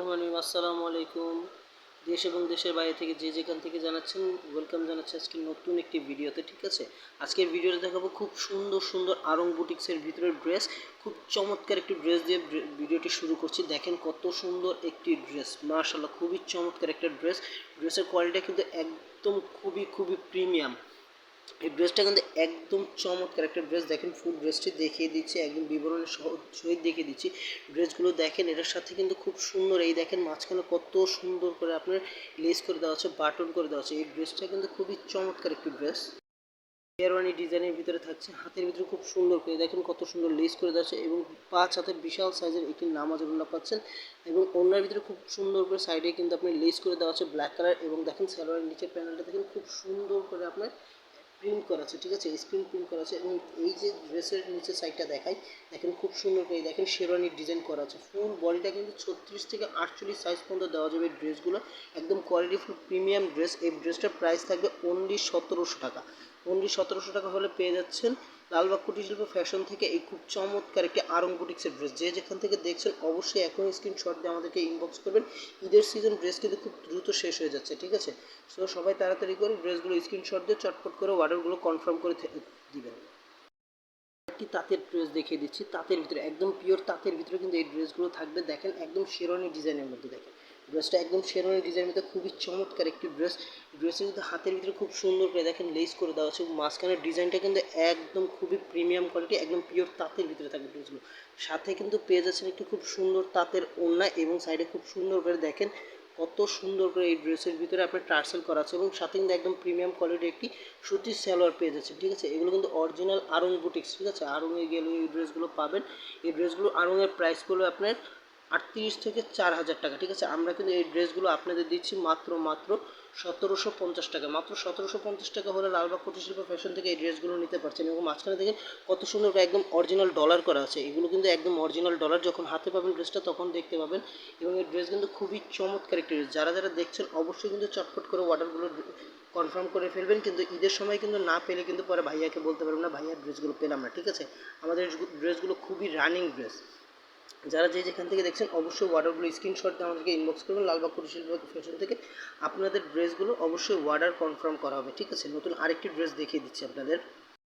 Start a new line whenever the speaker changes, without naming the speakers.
রহমান আলাইকুম। দেশ এবং দেশের বাইরে থেকে যে যেখান থেকে জানাচ্ছেন ওয়েলকাম জানাচ্ছি আজকে নতুন একটি ভিডিওতে, ঠিক আছে? আজকের ভিডিওতে দেখাবো খুব সুন্দর সুন্দর আরং বুটিক্সের ভিতরের ড্রেস খুব চমৎকার একটি ড্রেস দিয়ে ভিডিওটি শুরু করছি। দেখেন কত সুন্দর একটি ড্রেস মার্শাল্লাহ খুবই চমৎকার একটা ড্রেস ড্রেসের কোয়ালিটি কিন্তু একদম খুবই খুবই প্রিমিয়াম এই ড্রেসটা কিন্তু একদম চমৎকার একটা ড্রেস দেখেন ফুল ড্রেসটি দেখিয়ে দিচ্ছি, একদম বিবরণের সহ- সহিত দেখিয়ে দিচ্ছি। ড্রেসগুলো দেখেন, এটার সাথে কিন্তু খুব সুন্দর, এই দেখেন মাঝখানে কত সুন্দর করে আপনার লেস করে দেওয়া আছে বাটন করে দেওয়া আছে। এই ড্রেসটা কিন্তু খুবই চমৎকার একটি ড্রেস শেরওয়ানি ডিজাইনের ভিতরে থাকছে, হাতের ভিতরে খুব সুন্দর করে, দেখেন কত সুন্দর লেস করে দেওয়া আছে এবং পাঁচ হাতের বিশাল সাইজের একটি নামাজ ওড়না পাচ্ছেন এবং ওড়নার ভিতরে খুব সুন্দর করে সাইডে কিন্তু আপনি লেস করে দেওয়া আছে ব্ল্যাক কালার এবং দেখেন সালোয়ারের নিচের প্যানেলটা দেখেন খুব সুন্দর করে আপনার প্রিন্ট করা আছে, ঠিক আছে? স্ক্রিন প্রিন্ট করা আছে এবং এই যে ড্রেসের নিচে সাইডটা দেখাই, দেখেন খুব সুন্দর করে দেখেন শেরওয়ানির ডিজাইন করা আছে। ফুল বডিটা কিন্তু ছত্রিশ থেকে আটচল্লিশ সাইজ পর্যন্ত দেওয়া যাবে ড্রেসগুলো একদম কোয়ালিটি ফুল প্রিমিয়াম ড্রেস এই ড্রেসটার প্রাইস থাকবে অনলি সতেরোশো টাকা। অনলি সতেরোশো টাকা হলে পেয়ে যাচ্ছেন লালবাগ কুটির শিল্প ফ্যাশন থেকে এই খুব চমৎকার একটি আরং ড্রেস। যে যেখান থেকে দেখছেন, অবশ্যই এখন স্ক্রিনশট দিয়ে আমাদেরকে ইনবক্স করবেন। ঈদের সিজন ড্রেস কিন্তু খুব দ্রুত শেষ হয়ে যাচ্ছে, ঠিক আছে? সো সবাই তাড়াতাড়ি করে ড্রেসগুলো স্ক্রিনশট দিয়ে চটপট করে অর্ডারগুলো কনফার্ম করে দিবেন। একটি তাঁতের ড্রেস দেখিয়ে দিচ্ছি। তাঁতের ভিতরে, একদম পিওর তাঁতের ভিতরে কিন্তু এই ড্রেসগুলো থাকবে। দেখেন, একদম শেরওয়ানি ডিজাইনের মধ্যে দেখেন। ড্রেসটা একদম শেরওয়ানি ডিজাইনের মধ্যে খুবই চমৎকার একটি ড্রেস ড্রেসের কিন্তু হাতের ভিতরে খুব সুন্দর করে দেখেন লেস করে দেওয়া আছে মাঝখানের ডিজাইনটা কিন্তু একদম খুবই প্রিমিয়াম কোয়ালিটি একদম পিওর তাঁতের ভিতরে থাকবে ড্রেসগুলো সাথে কিন্তু পেয়ে যাচ্ছেন একটি খুব সুন্দর তাঁতের ওড়না এবং সাইডে খুব সুন্দর করে দেখেন কত সুন্দর করে এই ড্রেসের ভিতরে আপনার টার্সেল করা আছে এবং সাথে কিন্তু একদম প্রিমিয়াম কোয়ালিটির একটি সুতির সালোয়ার পেয়ে যাচ্ছে ঠিক আছে? এগুলো কিন্তু অরিজিনাল আরং বুটিক্স ঠিক আছে? আরংয়ে গেলে এই ড্রেসগুলো পাবেন। এই ড্রেসগুলো আরংয়ের প্রাইসগুলো আপনার আটত্রিশ থেকে চার হাজার টাকা, ঠিক আছে? আমরা কিন্তু এই ড্রেসগুলো আপনাদের দিচ্ছি মাত্র মাত্র সতেরোশো পঞ্চাশ টাকা। মাত্র সতেরোশো পঞ্চাশ টাকা হলে লালবাগ কুটির শিল্প ফ্যাশন থেকে এই ড্রেসগুলো নিতে পারছেন এবং মাঝখানে দেখেন কত সুন্দর একদম অরিজিনাল ডলার করা আছে। এগুলো কিন্তু একদম অরিজিনাল ডলার যখন হাতে পাবেন ড্রেসটা তখন দেখতে পাবেন। এবং এই ড্রেস কিন্তু খুবই চমৎকার একটি ড্রেস। যারা যারা দেখছেন, অবশ্যই কিন্তু চটপট করে অর্ডারগুলো কনফার্ম করে ফেলবেন। কিন্তু ঈদের সময় কিন্তু না পেলে কিন্তু পরে ভাইয়াকে বলতে পারবেন না ভাইয়ার ড্রেসগুলো পেলাম না। ঠিক আছে? আমাদের ড্রেসগুলো খুবই রানিং ড্রেস যারা যে যেখান থেকে দেখছেন, অবশ্যই অর্ডারগুলো স্ক্রিনশট দিয়ে আমাদেরকে ইনবক্স করবেন, লালবাগ কুটির শিল্প ফ্যাশন থেকে। আপনাদের ড্রেসগুলো অবশ্যই ওয়ার্ডার কনফার্ম করা হবে, ঠিক আছে? নতুন আরেকটি ড্রেস দেখিয়ে দিচ্ছি আপনাদের।